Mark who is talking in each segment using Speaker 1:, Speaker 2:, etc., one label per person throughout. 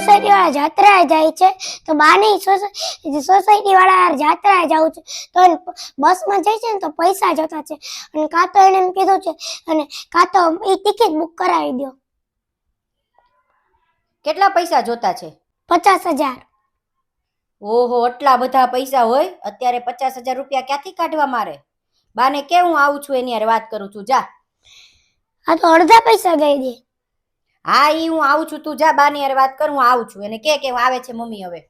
Speaker 1: Society વાળા જાત્રા જાય છે તો બાની સોસાયટી વાળા જાત્રા જવું છે તો બસમાં જાય છે ને તો પૈસા જતા છે. અને કાં તો એને એમ કીધું છે અને કાં તો એ ટિકિટ બુક કરાવી દો
Speaker 2: કેટલા પૈસા જોતા છે?
Speaker 1: પચાસ હજાર.
Speaker 2: ઓહો આટલા બધા પૈસા હોય? અત્યારે પચાસ હજાર રૂપિયા ક્યાંથી કાઢવા મારે? બાને કે હું આવું છું એની વાત કરું છું જા.
Speaker 1: આ તો અડધા પૈસા ગઈ દે.
Speaker 2: હા ઈ હું આવું છું તું જા બાની હારે વાત કર હું આવું છું. એને કે કે આવે છે મમ્મી હવે.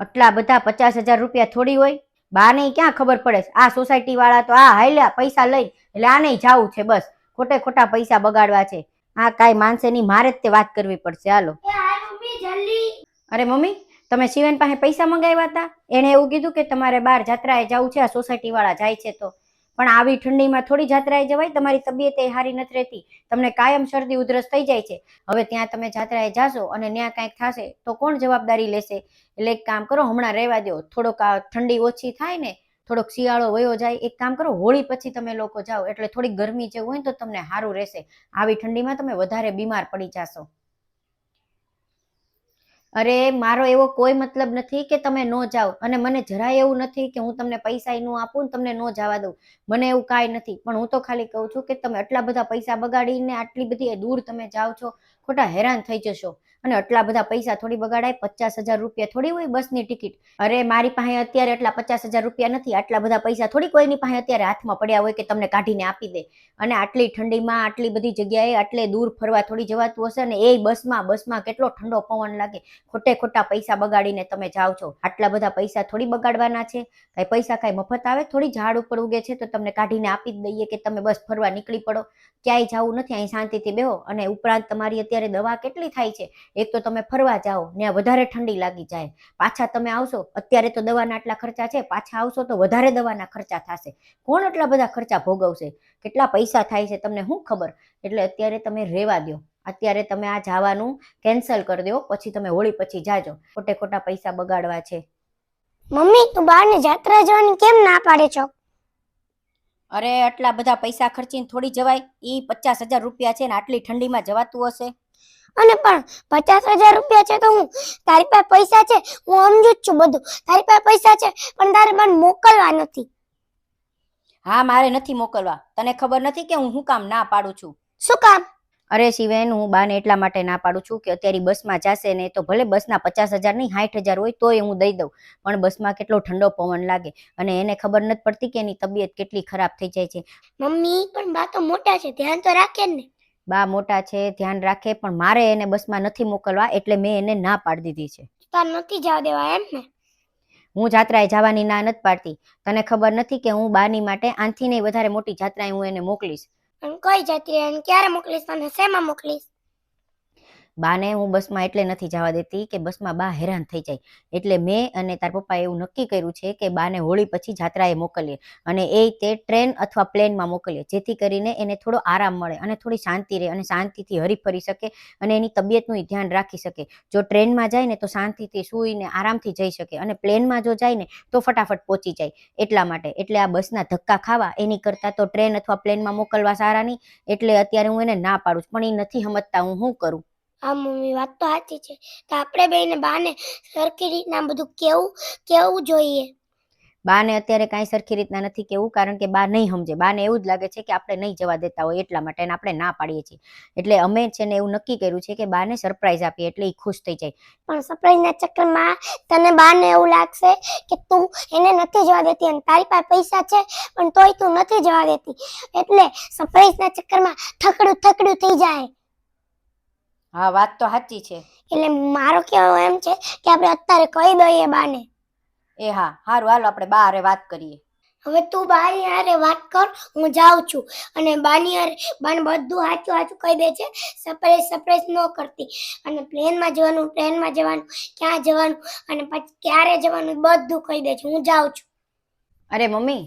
Speaker 2: આટલા બધા પચાસ હજાર રૂપિયા થોડી હોય? બાને ક્યાં ખબર પડે? આ સોસાયટી વાળા તો આ હાલ્યા પૈસા લઈ એટલે આને જાવું છે બસ. ખોટે ખોટા પૈસા બગાડવા છે. આ કાંઈ માનસે નહીં મારે જ તે વાત કરવી પડશે. હાલો. અરે મમ્મી તમે શિવન પાસે પૈસા મંગાવ્યા હતા? એણે એવું કીધું કે તમારે બાર જાત્રાએ જવું છે આ સોસાયટી વાળા જાય છે તો. પણ આવી ઠંડીમાં થોડી જાત્રાએ જવાય, તમારી તબિયત એ સારી નથી રહેતી, તમને કાયમ શરદી ઉધરસ થઈ જાય છે. હવે ત્યાં તમે જાત્રાએ જાશો અને ત્યાં કાંઈક થશે, તો કોણ જવાબદારી લેશે? એટલે એક કામ કરો, હમણાં રહેવા દો થોડોક ઠંડી ઓછી થાય ને, થોડોક શિયાળો વયો જાય, એક કામ કરો, હોળી પછી તમે લોકો જાઓ, એટલે થોડી ગરમી જેવું હોય તો તમને સારું રહેશે. આવી ઠંડીમાં તમે વધારે બીમાર પડી જાશો. અરે, મારો એવો કોઈ મતલબ નથી કે તમે ન જાઓ. અને મને જરાય એવું નથી કે હું તમને પૈસા નું આપું તમને ન જવા દઉં. મને એવું કાંઈ નથી. પણ હું તો ખાલી કહું છું કે તમે આટલા બધા પૈસા બગાડીને આટલી બધી દૂર તમે જાઓ છો, ખોટા હેરાન થઈ જશો. અને આટલા બધા પૈસા થોડી બગાડાય, પચાસ હજાર રૂપિયા થોડી હોય બસની ટિકિટ. અરે, મારી પાસે અત્યારે એટલા પચાસ હજાર રૂપિયા નથી. આટલા બધા પૈસા થોડી કોઈની પાસે અત્યારે હાથમાં પડ્યા હોય કે તમને કાઢીને આપી દે. અને આટલી ઠંડીમાં, આટલી બધી જગ્યાએ, આટલે દૂર ફરવા થોડી જવાતું હશે અને એ બસમાં બસમાં કેટલો ઠંડો પવન લાગે. ખોટે ખોટા પૈસા બગાડીને તમે જાઓ છો. આટલા બધા પૈસા થોડી બગાડવાના છે. કઈ પૈસા કઈ મફત આવે, થોડી ઝાડ ઉપર ઉગે છે, તો તમને કાઢીને આપી જ દઈએ કે તમે બસ ફરવા નીકળી પડો. ક્યાંય જવું નથી, અહીં શાંતિથી બેહો. અને ઉપરાંત તમારી અત્યારે દવા કેટલી થાય છે? એક તો તમે ફરવા જાઓ, ને વધારે ઠંડી લાગી જાય. પાછા તમે આવશો, અત્યારે તો દવાના આટલા ખર્ચા છે, પાછા આવશો તો વધારે દવાના ખર્ચા થશે. કોણ આટલા બધા ખર્ચા ભોગવશે? કેટલા પૈસા થાય છે, તમને શું ખબર? એટલે અત્યારે તમે રહેવા દો અત્યારે તમે આ જવાનું કેન્સલ કરી દો પછી તમે હોળી પછી જાજો. ખોટે ખોટા પૈસા બગાડવા છે.
Speaker 1: મમ્મી તું બહારની જાત્રા જવાની કેમ ના પાડે છો?
Speaker 2: અરે આટલા બધા પૈસા ખર્ચીને થોડી જવાય. ઈ પચાસ હજાર રૂપિયા છે ને આટલી ઠંડીમાં જવાતું હશે.
Speaker 1: અને પણ પચાસ હજાર રૂપિયા છે તો હું તારી પાસે પૈસા છે? હું સમજુ જ છું બધું. તારી પાસે પૈસા છે પણ તારે મને મોકલવા નથી.
Speaker 2: હા મારે નથી મોકલવા. તને ખબર નથી કે હું શું કામ ના પાડું છું?
Speaker 1: શું કામ?
Speaker 2: અરે શિવેન હું બાને એટલા માટે ના પાડું છું કે અત્યારે બસમાં જશે ને તો ભલે બસના પચાસ હજાર નહીં સાઠ હજાર હોય તોય હું દઈ દઉં. પણ બસમાં કેટલો ઠંડો પવન લાગે અને એને ખબર નથી પડતી કે એની તબિયત કેટલી ખરાબ થઈ જાય છે.
Speaker 1: મમ્મી પણ બા તો મોટા છે ધ્યાન તો રાખે ને.
Speaker 2: બા મોટા છે ધ્યાન રાખે પણ મારે એને બસમાં નથી મોકલવા એટલે મેં એને ના પાડી દીધી છે.
Speaker 1: તાર નથી જવા દેવા એમ ને?
Speaker 2: હું જાત્રાએ જવાની ના નથી પાડતી. તને ખબર નથી કે હું બાની માટે આનથી નહીં વધારે મોટી જાત્રાએ હું એને મોકલીશ.
Speaker 1: અને કઈ જતી અને ક્યારે મોકલીશ તને? શેમાં મોકલીશ?
Speaker 2: બાને હું બસમાં એટલે નથી જવા દેતી કે બસમાં બા હેરાન થઈ જાય. એટલે મેં અને તાર પપ્પાએ એવું નક્કી કર્યું છે કે બાને હોળી પછી જાત્રાએ મોકલીએ અને એ તે ટ્રેન અથવા પ્લેનમાં મોકલીએ, જેથી કરીને એને થોડો આરામ મળે અને થોડી શાંતિ રહે અને શાંતિથી હરી ફરી શકે અને એની તબિયતનું ધ્યાન રાખી શકે. જો ટ્રેનમાં જાય ને તો શાંતિથી સૂઈને આરામથી જઈ શકે અને પ્લેનમાં જો જાય ને તો ફટાફટ પહોંચી જાય. એટલા માટે. એટલે આ બસના ધક્કા ખાવા એની કરતાં તો ટ્રેન અથવા પ્લેનમાં મોકલવા સારા નહીં. એટલે અત્યારે હું એને ના પાડું છું. પણ એ નથી સમજતા હું શું કરું.
Speaker 1: હા મમ્મી વાત તો સાચી છે. તો આપણે બેને બાને સરખી રીતના બધું કેવું કેવું જોઈએ?
Speaker 2: બાને અત્યારે કાંઈ સરખી રીતના નથી કેવું કારણ કે બા નહીં સમજે. બાને એવું જ લાગે છે કે આપણે નહીં જવા દેતા હોય એટલા માટે અને આપણે ના પાડીએ છીએ. એટલે અમે છે ને એવું નક્કી કર્યું છે કે બાને સરપ્રાઈઝ આપીએ એટલે એ ખુશ થઈ જાય.
Speaker 1: પણ સરપ્રાઈઝના ચક્કરમાં તને બાને એવું લાગશે કે તું એને નથી જવા દેતી અને તારી પાસે પૈસા છે પણ તોય તું નથી જવા દેતી. એટલે સરપ્રાઈઝના ચક્કરમાં થકડું થકડું થઈ જાય.
Speaker 2: હા વાત તો સાચી છે.
Speaker 1: એટલે મારો કહેવાનો એમ છે કે આપણે અત્યારે કહી દઈએ બાને.
Speaker 2: એ હા સારું હાલો આપણે બા હારે વાત કરીએ.
Speaker 1: હવે તું બાની હારે વાત કર હું જાઉં છું. અને બાની હારે બાને બધું સાચું સાચું કહી દે છે સરપ્રાઈઝ સરપ્રાઈઝ ન કરતી. અને પ્લેનમાં જવાનું ટ્રેનમાં જવાનું ક્યાં જવાનું અને પછી ક્યારે જવાનું બધું કહી દે છે હું જાઉં છું.
Speaker 2: અરે મમ્મી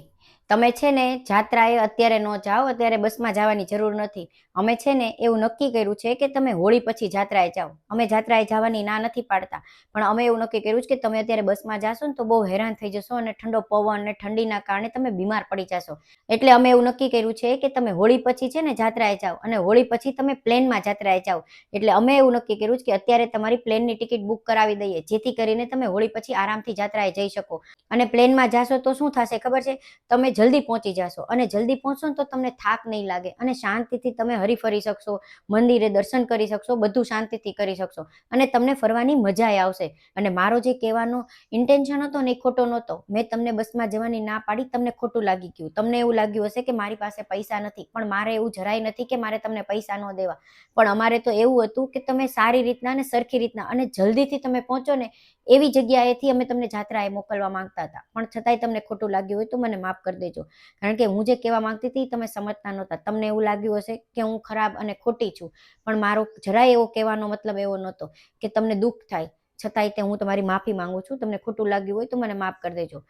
Speaker 2: તમે છે ને જાત્રાએ અત્યારે ન જાઓ, અત્યારે બસમાં જવાની જરૂર નથી. અમે છે ને એવું નક્કી કર્યું છે કે તમે હોળી પછી જાત્રાએ જાઓ. અમે જાત્રાએ જવાની ના નથી પાડતા. પણ અમે એવું નક્કી કર્યું છે કે તમે અત્યારે બસમાં જાશો ને તો બહુ હેરાન થઈ જશો અને ઠંડો પવન અને ઠંડીના કારણે તમે બીમાર પડી જશો. એટલે અમે એવું નક્કી કર્યું છે કે તમે હોળી પછી છે ને જાત્રાએ જાઓ અને હોળી પછી તમે પ્લેનમાં જાત્રાએ જાઓ. એટલે અમે એવું નક્કી કર્યું કે અત્યારે તમારી પ્લેનની ટિકિટ બુક કરાવી દઈએ, જેથી કરીને તમે હોળી પછી આરામથી જાત્રાએ જઈ શકો. અને પ્લેનમાં જાશો તો શું થશે ખબર છે? તમે જલ્દી પહોંચી જશો. અને જલ્દી પહોંચશો તો તમને થાક નહીં લાગે. અને શાંતિથી તમે હરી ફરી શકશો, મંદિરે દર્શન કરી શકશો, બધું શાંતિથી કરી શકશો. અને તમને ફરવાની મજા આવશે. અને મારો જે કહેવાનો ઇન્ટેન્શન હતો ને એ ખોટો નહોતો. મેં તમને બસમાં જવાની ના પાડી, તમને ખોટું લાગી ગયું. તમને એવું લાગ્યું હશે કે મારી પાસે પૈસા નથી. પણ મારે એવું જરાય નથી કે મારે તમને પૈસા ન દેવા. પણ અમારે તો એવું હતું કે તમે સારી રીતના અને સરખી રીતના અને જલ્દીથી તમે પહોંચો ને એવી જગ્યાએથી અમે તમને જાત્રાએ મોકલવા માંગતા હતા. પણ છતાંય તમને ખોટું લાગ્યું હોય તો મને માફ કરી દેજો. કારણ કે હું જે કહેવા માંગતી હતી તમે સમજતા નહોતા. તમને એવું લાગ્યું હશે કે હું ખરાબ અને ખોટી છું. પણ મારો જરાય એવો કહેવાનો મતલબ એવો નહોતો કે તમને દુઃખ થાય. છતાંય તે હું તમારી માફી માંગુ છું. તમને ખોટું લાગ્યું હોય તો મને માફ કરી દેજો.